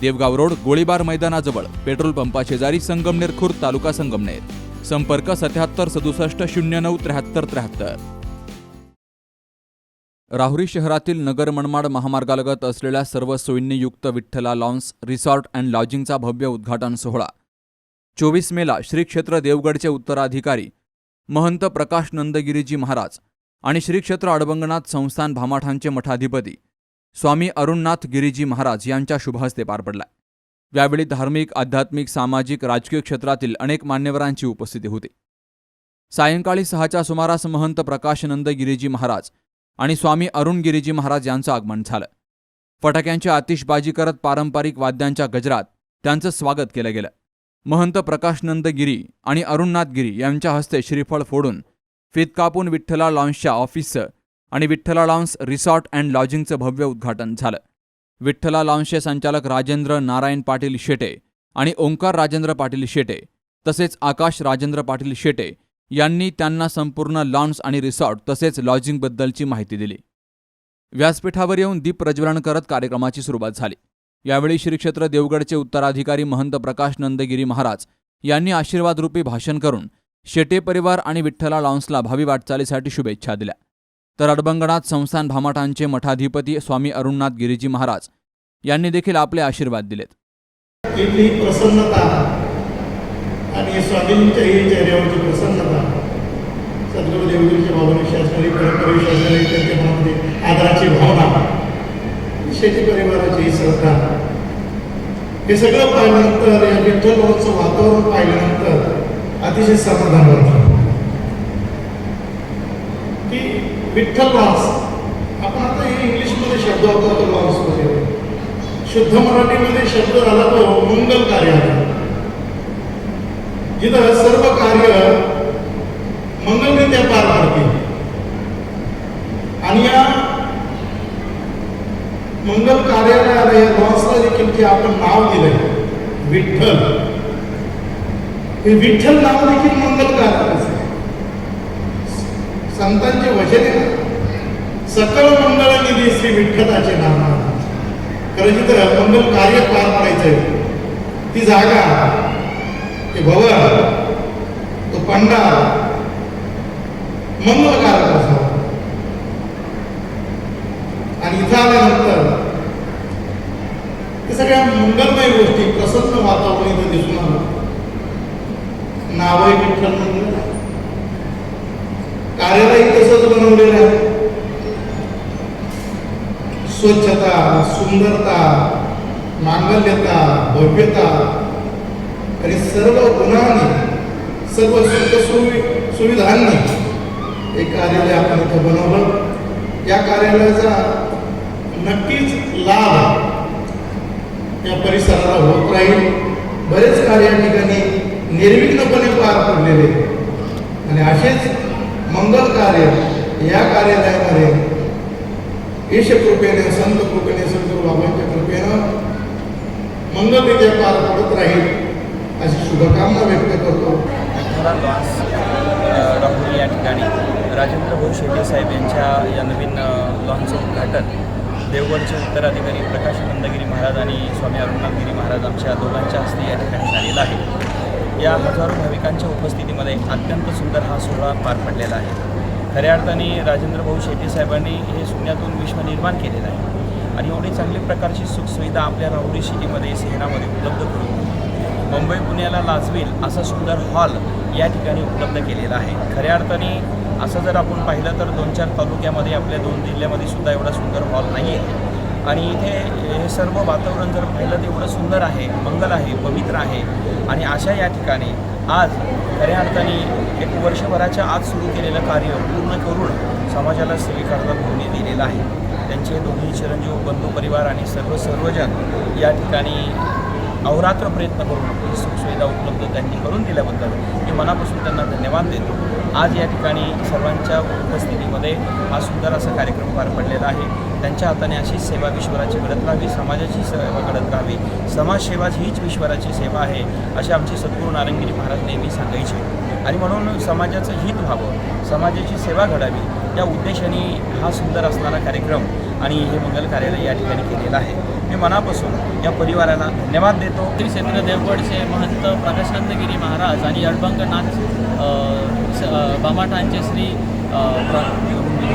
Devgaon road गोळीबार मैदानाजवळ petrol पंपा शेजारी संगमनेर खुर्द तालुका संगमनेर. संपर्क सत्याहत्तर सदुसष्ट शून्य नऊ त्र्याहत्तर त्र्याहत्तर. राहुरी शहरातील नगर मनमाड महामार्गालगत असलेल्या सर्व सोयींनी युक्त विठ्ठला लॉन्स रिसॉर्ट अँड लॉजिंगचा भव्य उद्घाटन सोहळा. चोवीस मेला श्री क्षेत्र देवगडचे उत्तराधिकारी महंत प्रकाश नंदगिरीजी महाराज आणि श्री क्षेत्र अडबंगनाथ संस्थान भामाठांचे मठाधिपती स्वामी अरुणनाथ गिरीजी महाराज यांच्या शुभहस्ते पार पडला. यावेळी धार्मिक आध्यात्मिक सामाजिक राजकीय क्षेत्रातील अनेक मान्यवरांची उपस्थिती होती. सायंकाळी सहाच्या सुमारास महंत प्रकाशनंद गिरीजी महाराज आणि स्वामी अरुण गिरीजी महाराज यांचं आगमन झालं. फटाक्यांची आतिषबाजी करत पारंपरिक वाद्यांच्या गजरात त्यांचं स्वागत केलं गेलं. महंत प्रकाशनंद गिरी आणि अरुणनाथ गिरी यांच्या हस्ते श्रीफळ फोडून फित कापून विठ्ठला लॉन्सच्या ऑफिसचं आणि विठ्ठला लॉन्स रिसॉर्ट अँड लॉजिंगचं भव्य उद्घाटन झालं. विठ्ठला लॉन्सचे संचालक राजेंद्र नारायण पाटील शेटे आणि ओंकार राजेंद्र पाटील शेटे तसेच आकाश राजेंद्र पाटील शेटे यांनी त्यांना संपूर्ण लॉन्स आणि रिसॉर्ट तसेच लॉजिंगबद्दलची माहिती दिली. व्यासपीठावर येऊन दीप प्रज्वलन करत कार्यक्रमाची सुरुवात झाली. यावेळी श्रीक्षेत्र देवगडचे उत्तराधिकारी महंत प्रकाश नंदगिरी महाराज यांनी आशीर्वादरूपी भाषण करून शेटे परिवार आणि विठ्ठला लॉन्सला भावी वाटचालीसाठी शुभेच्छा दिल्या. तर अडबंगणात संस्थान भामाटांचे मठाधिपती स्वामी अरुणनाथ गिरीजी महाराज यांनी देखील आपले आशीर्वाद दिलेत. इथली प्रसन्नता आणि स्वामींच्या ही चेहऱ्यावरची प्रसन्नता सद्गुरू देवगिरीच्या बाबांनी शासनारी परंपरे शासनारी त्यांच्या मनामध्ये आदराची भावना शेती परिवाराची श्रद्धा. हे सगळं पाहिल्यानंतर या विठ्ठल महोत्सव वातावरण पाहिल्यानंतर अतिशय समाधान वाटतं. विठ्ठल आपण आता हे इंग्लिशमध्ये शब्द वापरतो लॉन्समध्ये शुद्ध मराठीमध्ये शब्द झाला तो मंगल कार्य जिथं सर्व कार्य मंगलरित्या पार पाडते आणि या मंगल कार्यालयाला या लॉन्सला देखील जे आपण नाव दिलंय विठ्ठल. हे विठ्ठल नाव देखील मंगल कार्यालयाचं संतांचे वचन आहे सकल सकळ मंगळ निधी श्री विठ्ठलाचे नाम कारण तिथं मंगल कार्य पार पडायचंय. ती जागा ते भवन तो पंडाल मंगलकारक असावा आणि इथं आल्यानंतर ते सगळ्या मंगलमय गोष्टी प्रसन्न वातावरण इथं दिसून आलं. नावही विठ्ठल मंदिर आहे. कार्यालय तसंच बनवलेलं आहे स्वच्छता सुंदरता मांगल्यता भव्यता. आणि सर्व गुणांनी सर्व सुख सुवि सुविधांनी हे कार्यालय आपण इथं बनवलं. या कार्यालयाचा नक्कीच लाभ या परिसराला होत राहील. बरेच कार्य या ठिकाणी निर्विघ्नपणे पार पडलेले आणि असेच मंगल कार्य या कार्यालयामध्ये ईशकृपेने संत कृपेने सद्गुरू बाबांच्या कृपेनं मंगलरित्या पार पडत राहील अशी शुभकामना व्यक्त करतो. विठ्ठला लॉन्स या ठिकाणी राजेंद्र भाऊ शेट्टी साहेब यांच्या या नवीन अ, लॉन्सचं उद्घाटन देवगडचे उत्तराधिकारी प्रकाश नंदगिरी महाराज आणि स्वामी अरुणनाथगिरी महाराज आमच्या दोघांच्या हस्ते या ठिकाणी झालेला आहे. या हजारो भाविकांच्या उपस्थितीमध्ये अत्यंत सुंदर हा सोहळा पार पडलेला आहे. खऱ्या अर्थाने राजेंद्र भाऊ शेट्टी साहेबांनी हे शून्यातून विश्व निर्माण केलेलं आहे. आणि एवढी चांगली प्रकारची सुखसुविधा आपल्या राहुरी सिटीमध्ये शहरामध्ये उपलब्ध करून मुंबई पुण्याला लाजवेल असा सुंदर हॉल या ठिकाणी उपलब्ध केलेला आहे. खऱ्या अर्थाने असं जर आपण पाहिलं तर दोन चार तालुक्यामध्ये आपल्या दोन जिल्ह्यामध्ये सुद्धा एवढा सुंदर हॉल नाही आहे आणि इथे हे सर्व वातावरण जर पाहिलं तर एवढं सुंदर आहे मंगल आहे पवित्र आहे. आणि अशा या ठिकाणी आज खऱ्या अर्थाने एक वर्षभराच्या आज सुरू केलेलं कार्य पूर्ण करून समाजाला सेवेकरता भूमी दिलेलं आहे. त्यांचे दोन्ही चिरंजीव बंधू परिवार आणि सर्व सर्वजण या ठिकाणी अहोरात्र प्रयत्न करून ही सुखसुविधा उपलब्ध त्यांनी करून दिल्याबद्दल मी मनापासून त्यांना धन्यवाद देतो. आज या ठिकाणी सर्वांच्या उपस्थितीमध्ये हा सुंदर असा कार्यक्रम पार पडलेला आहे. त्यांच्या हाताने अशीच सेवा विश्वराची घडत राहावी समाजाची सेवा घडत राहावी. समाजसेवा हीच विश्वराची सेवा आहे असे आमचे सद्गुरू नारंगिरी महाराज नेहमी सांगायचे. आणि म्हणून समाजाचं हित व्हावं समाजाची सेवा घडावी या उद्देशाने हा सुंदर असणारा कार्यक्रम आणि हे मंगल कार्यालय या ठिकाणी केलेलं आहे. मी मनापासून या परिवाराला धन्यवाद देतो. श्री क्षेत्र देवगडचे महंत प्रकाशानंदगिरी महाराज आणि अडबंगनाथ स- बामाठांचे श्री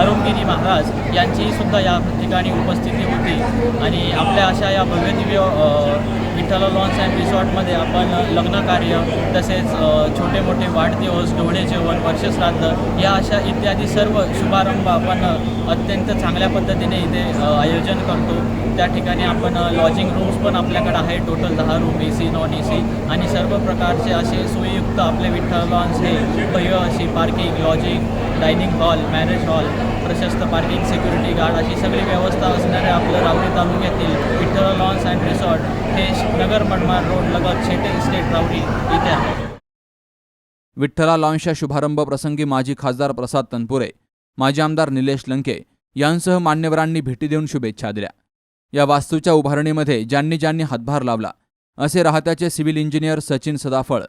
अरुणगिरी महाराज यांचीही सुद्धा या ठिकाणी उपस्थिती होती. आणि आपल्या अशा या भव्य दिव्य विठ्ठल लॉन्स अँड रिसॉर्टमध्ये आपण लग्नकार्य तसेच छोटे मोठे वाढदिवस डोळे जेवण वर्षश्राद्ध या अशा इत्यादी सर्व शुभारंभ आपण अत्यंत चांगल्या पद्धतीने इथे आयोजन करतो. त्या ठिकाणी आपण लॉजिंग रूम्स पण आपल्याकडे आहे टोटल दहा room A C non A C आणि सर्व प्रकारचे असे सोयीयुक्त आपले विठ्ठल लॉन्स हे भव्य अशी parking lodging dining hall marriage hall प्रशस्त पार्किंग सिक्युरिटी गार्ड अशी सगळी व्यवस्था असणारे आपलं रावरी तालुक्यातील विठ्ठल लॉन्स अँड रिसॉर्ट हे नगर मनमाड रोड लगत छेटे इस्टेट रावरी इथे आहे. विठ्ठला लॉन्सच्या शुभारंभ प्रसंगी माजी खासदार प्रसाद तनपुरे माजी आमदार निलेश लंके यांसह मान्यवरांनी भेटी देऊन शुभेच्छा दिल्या. या वास्तूच्या उभारणीमध्ये ज्यांनी ज्यांनी हातभार लावला असे राहत्याचे सिव्हिल इंजिनियर सचिन सदाफळ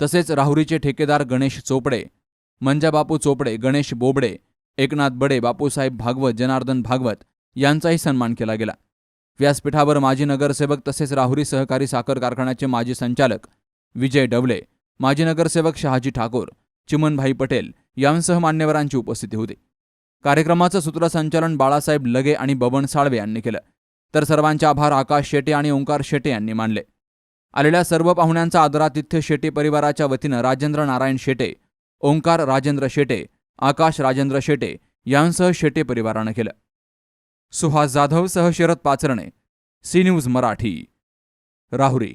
तसेच राहुरीचे ठेकेदार गणेश चोपडे मंजाबापू चोपडे गणेश बोबडे एकनाथ बडे बापूसाहेब भागवत जनार्दन भागवत यांचाही सन्मान केला गेला. व्यासपीठावर माजी नगरसेवक तसेच राहुरी सहकारी साखर कारखान्याचे माजी संचालक विजय डवले माजी नगरसेवक शहाजी ठाकूर चिमनभाई पटेल यांसह मान्यवरांची उपस्थिती होती. कार्यक्रमाचं सूत्रसंचालन बाळासाहेब लगे आणि बबन साळवे यांनी केलं. तर सर्वांचे आभार आकाश शेटे आणि ओंकार शेटे यांनी मानले. आलेल्या सर्व पाहुण्यांचा आदरातिथ्य शेटे परिवाराच्या वतीनं राजेंद्र नारायण शेटे ओंकार राजेंद्र शेटे आकाश राजेंद्र शेटे यांसह शेटे परिवारानं केलं. Suhas जाधवसह Sharad Pacharne C news Marathi Rahuri.